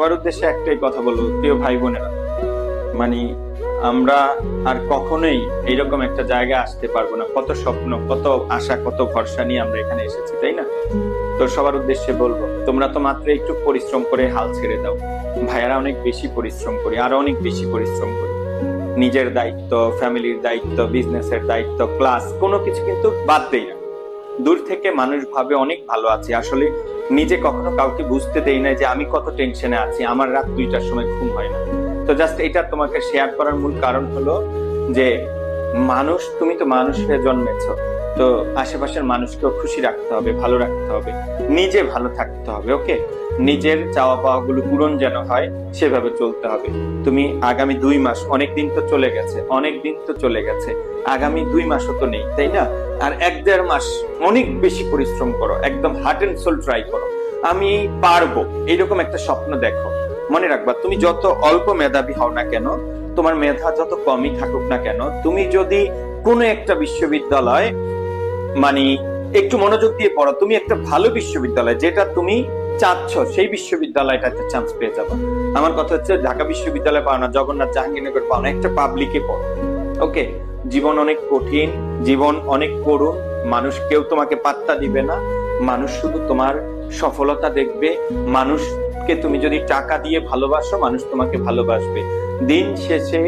সবার উদ্দেশ্যে একটাই কথা বলব, প্রিয় ভাই বোনেরা। মানে আমরা আর কখনোই এইরকম একটা জায়গায় আসতে পারব না। কত স্বপ্ন, কত আশা, কত ভরসা নিয়ে আমরা এখানে এসেছি, তাই না? তো সবার উদ্দেশ্যে বলব, তোমরা তো মাত্র একটু পরিশ্রম করে হাল ছেড়ে দাও। ভাইয়ারা অনেক বেশি পরিশ্রম করি, আরও অনেক বেশি পরিশ্রম করি। নিজের দায়িত্ব, ফ্যামিলির দায়িত্ব, বিজনেসের দায়িত্ব, ক্লাস, কোনো কিছু কিন্তু বাদ দেই না। দূর থেকে মানুষ ভাবে অনেক ভালো আছে। আসলে নিজে কখনো কাউকে বুঝতে দেই না যে আমি কত টেনশনে আছি, আমার রাত দুইটার সময় ঘুম হয় না। তো জাস্ট এটা তোমাকে শেয়ার করার মূল কারণ হলো যে মানুষ, তুমি তো মানুষ হয়ে জন্মেছ, তো আশেপাশের মানুষকেও খুশি রাখতে হবে, ভালো রাখতে হবে, নিজে ভালো থাকতে হবে ওকে নিজের চাওয়া পাওয়া গুলো পূরণ যেন হয়, সেভাবে চলতে হবে। তুমি আগামী দুই মাস অনেক দিন তো চলে গেছে অনেক দিন তো চলে গেছে। আগামী দুই মাসও তো নেই, তাই না? আর এক দেড় মাস অনেক বেশি পরিশ্রম করো, একদম হার্ট অ্যান্ড সোল ট্রাই করো। আমি পারব, এইরকম একটা স্বপ্ন দেখো। মনে রাখবা, তুমি যত অল্প মেধাবী হও না কেন, তোমার মেধা যত কমই থাকুক না কেন, তুমি যদি কোনো একটা বিশ্ববিদ্যালয় মানে একটু মনোযোগ দিয়ে পড়ো, তুমি একটা ভালো বিশ্ববিদ্যালয়, যেটা তুমি চাচ্ছ, সেই বিশ্ববিদ্যালয়টাতে চান্স পেয়ে যাবে। আমার কথা হচ্ছে, ঢাকা বিশ্ববিদ্যালয় পাও না, জগন্নাথ জাহাঙ্গীরনগর পাও না, একটা পাবলিকে পড়ো। ওকে জীবন অনেক কঠিন, জীবন অনেক করুণ, মানুষ কেউ তোমাকে পাত্তা দিবে না। মানুষ শুধু তোমার সফলতা দেখবে, মানুষকে তুমি যদি টাকা দিয়ে ভালোবাসো, মানুষ তোমাকে ভালোবাসবে। দিন শেষে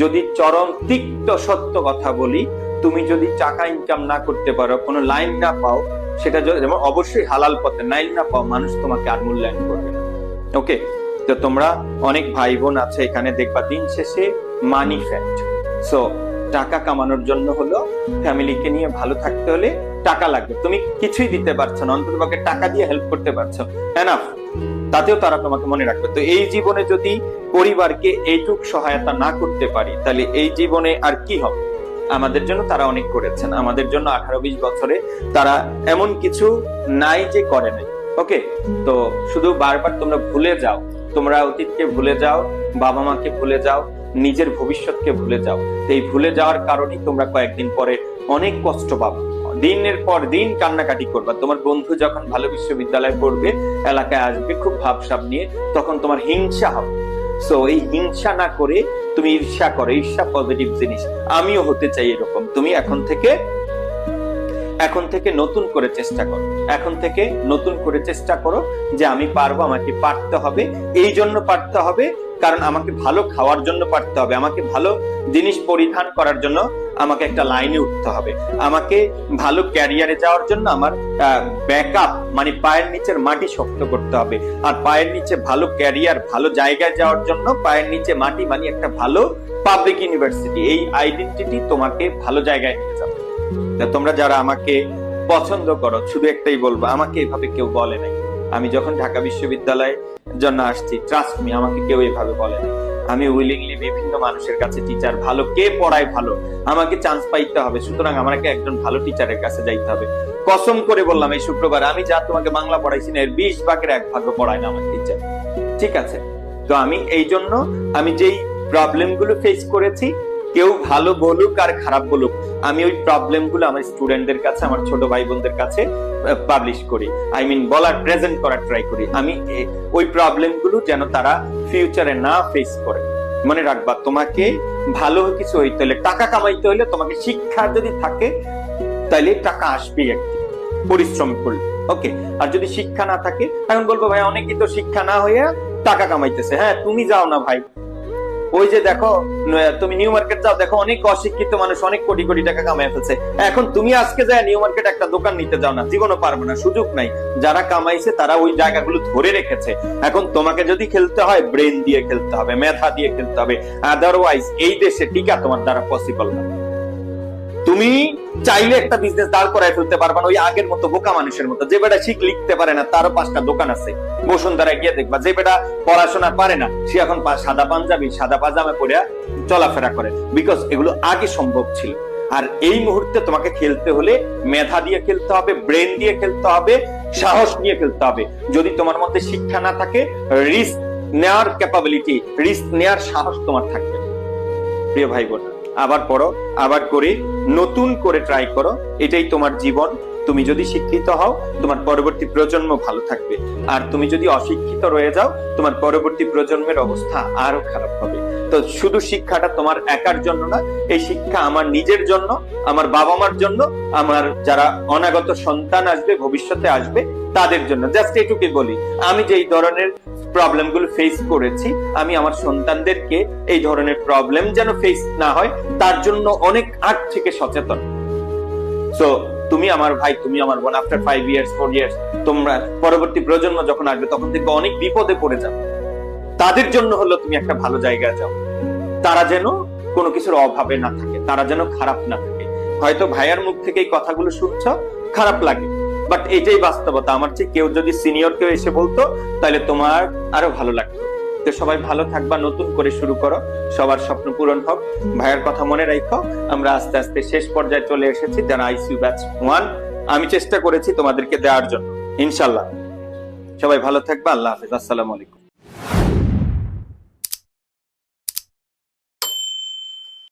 যদি চরম তিক্ত সত্য কথা বলি, তুমি যদি টাকা ইনকাম না করতে পারো, কোনো লাইন না পাও সেটা যেমন অবশ্যই হালাল পথে লাইন না পাও মানুষ তোমাকে আর মূল্যায়ন করবে ওকে তো তোমরা অনেক ভাই বোন আছে, এখানে দেখবা দিন শেষে মানি ফ্যাক্ট সো টাকা কামানোর জন্য হলো ফ্যামিলিকে নিয়ে ভালো থাকতে হলে টাকা লাগবে। তুমি কিছুই দিতে পারছ না, অন্তত টাকা দিয়ে হেল্প করতে পারছ। এনাফ তাতেও তারা তোমাকে মনে রাখবে। তো এই জীবনে যদি পরিবারকে এইটুক সহায়তা না করতে পারি, তাহলে এই জীবনে আর কি হবে? আমাদের জন্য তারা অনেক করেছেন। আমাদের জন্য আঠারো বিশ বছরে তারা এমন কিছু নাই যে করে নাই। ওকে? তো শুধু বারবার তোমরা ভুলে যাও। তোমরা অতীতকে ভুলে যাও বাবা মাকে ভুলে যাও, নিজের ভবিষ্যৎকে ভুলে যাও। এই ভুলে যাওয়ার কারণেই তোমরা কয়েকদিন পরে অনেক কষ্ট পাবো। দিনের পর দিন কান্নাকাটি করবা। তোমার বন্ধু যখন ভালো বিশ্ববিদ্যালয়ে পড়বে, এলাকায় আসবে, খুব ভাবসাব নিয়ে, তখন তোমার হিংসা হবে। সো এই হিংসা না করে তুমি ঈর্ষা করো, ঈর্ষা পজিটিভ জিনিস। আমিও হতে চাই এরকম। তুমি এখন থেকে এখন থেকে নতুন করে চেষ্টা করো। এখন থেকে নতুন করে চেষ্টা করো যে আমি পারব, আমাকে পারতে হবে। এই জন্য পারতে হবে, কারণ আমাকে ভালো খাওয়ার জন্য পারতে হবে। আমাকে ভালো জিনিস পরিধান করার জন্য আমাকে একটা লাইনে উঠতে হবে। আমাকে ভালো ক্যারিয়ারে যাওয়ার জন্য আমার ব্যাকআপ মানে পায়ের নিচের মাটি শক্ত করতে হবে। আর পায়ের নিচে ভালো ক্যারিয়ার ভালো জায়গায় যাওয়ার জন্য পায়ের নিচে মাটি মানে একটা ভালো পাবলিক ইউনিভার্সিটি এই আইডেন্টিটি তোমাকে ভালো জায়গায় নিয়ে যাবে। তোমরা যারা আমাকে পছন্দ করো, শুধু একটাই বলব, আমাকে এভাবে কেউ বলে নাই। আমি যখন ঢাকা বিশ্ববিদ্যালয়ে জন্য আসছি ট্রাস্ট মি আমাকে কেউ এভাবে বলে নাই। আমি উইলিংলি বিভিন্ন মানুষের কাছে টিচার ভালো, কে পড়ায় ভালো, আমাকে চান্স পাইতে হবে। সুতরাং আমাকে একজন ভালো টিচারের কাছে যাইতে হবে। কসম করে বললাম এই শুক্রবার, আমি যা তোমাকে বাংলা পড়াইছি না, এর বিশ ভাগের এক ভাগ্য পড়ায় না আমার টিচার ঠিক আছে? তো আমি এই জন্য, আমি যেই প্রবলেমগুলো ফেস করেছি কেউ ভালো বলুক আর খারাপ বলুক, আমি ওই প্রবলেমগুলো আমার স্টুডেন্টদের কাছে, আমার ছোট ভাই বোনদের কাছে পাবলিশ করি। আই মিন বলার প্রেজেন্ট করার ট্রাই করি। আমি ওই প্রবলেমগুলো যেন তারা ফিউচারে না ফেস করে। মনে রাখবা, তোমাকে ভালো কিছু হইতে হলে, টাকা কামাইতে হলে তোমাকে শিক্ষা যদি থাকে তাহলে টাকা আসবেই একদিন। পরিশ্রম করলে ওকে আর যদি শিক্ষা না থাকে, এখন বলব, ভাই, অনেকেই তো শিক্ষা না হয়ে টাকা কামাইতেছে। হ্যাঁ তুমি যাও না, ভাই। ওই যে দেখো তুমি নিউ মার্কেট যাও, দেখো অনেক অশিক্ষিত মানুষ অনেক কোটি কোটি টাকা কামাই ফেলছে। এখন তুমি আজকে যায় নিউ মার্কেট একটা দোকান নিতে যাও না, জীবনও পারবে না, সুযোগ নাই। যারা কামাইছে, তারা ওই জায়গাগুলো ধরে রেখেছে। এখন তোমাকে যদি খেলতে হয় ব্রেন দিয়ে খেলতে হবে, মেধা দিয়ে খেলতে হবে। আদারওয়াইজ এই দেশে টিকা তোমার দ্বারা পসিবল না। তুমি চাইলে একটা বিজনেস দাঁড় করায় ফেলতে পারবা ওই আগের মতো বোকা মানুষের মতো। যে বেটা ঠিক লিখতে পারে না, তারও পাঁচটা দোকান আছে। বসুন্ধরা গিয়ে দেখবা, যে বেটা পড়াশোনা পারে না, সে এখন সাদা পাঞ্জাবি, সাদা পাজামা পরে চলাফেরা করে। বিকজ এগুলো আগে সম্ভব ছিল। আর এই মুহূর্তে তোমাকে খেলতে হলে মেধা দিয়ে খেলতে হবে ব্রেন দিয়ে খেলতে হবে, সাহস নিয়ে খেলতে হবে। যদি তোমার মধ্যে শিক্ষা না থাকে রিস্ক নেওয়ার ক্যাপাবিলিটি রিস্ক নেওয়ার সাহস তোমার থাকবে প্রিয় ভাই বোন আবার পড়ো, আবার করে, নতুন করে ট্রাই করো, এটাই তোমার জীবন। তুমি যদি শিক্ষিত হও, তোমার পরবর্তী প্রজন্ম ভালো থাকবে। আর তুমি যদি অশিক্ষিত রয়ে যাও, তোমার পরবর্তী প্রজন্মের অবস্থা আরও খারাপ হবে। তো শুধু শিক্ষাটা তোমার একার জন্য না, এই শিক্ষা আমার নিজের জন্য, আমার বাবা মার জন্য, আমার যারা অনাগত সন্তান আসবে, ভবিষ্যতে আসবে, তাদের জন্য। জাস্ট এটুকুই বলি, আমি যে এই ধরনের প্রবলেমগুলো ফেস করেছি। আমি আমার সন্তানদেরকে এই ধরনের প্রবলেম যেন ফেস না হয়, তার জন্য অনেক আগ থেকে সচেতন। সো তুমি আমার ভাই, তুমি আমার বোন after five years four years তোমরা পরবর্তী প্রজন্ম যখন আসবে, তখন দেখবে অনেক বিপদে পড়ে যাবে। তাদের জন্য হলো তুমি একটা ভালো জায়গায় যাও। তারা যেন কোনো কিছুর অভাবে না থাকে, তারা যেন খারাপ না থাকে। হয়তো ভাইয়ার মুখ থেকে এই কথাগুলো শুনছ, খারাপ লাগে। বাট এটাই বাস্তবতা। আমার চেয়ে কেউ যদি সিনিয়র কেউ এসে বলতো, তাহলে তোমার আরও ভালো লাগতো। তো সবাই ভালো থাকবা, নতুন করে শুরু করো। সবার স্বপ্ন পূরণ হোক। ভাইয়ের কথা মনে রাখো। আমরা আস্তে আস্তে শেষ পর্যায়ে চলে এসেছি, যারা আইসিউ ব্যাচ ওয়ান আমি চেষ্টা করেছি তোমাদেরকে দেওয়ার জন্য। ইনশাল্লাহ সবাই ভালো থাকবা। আল্লাহ হাফিজ। আসসালাম আলাইকুম।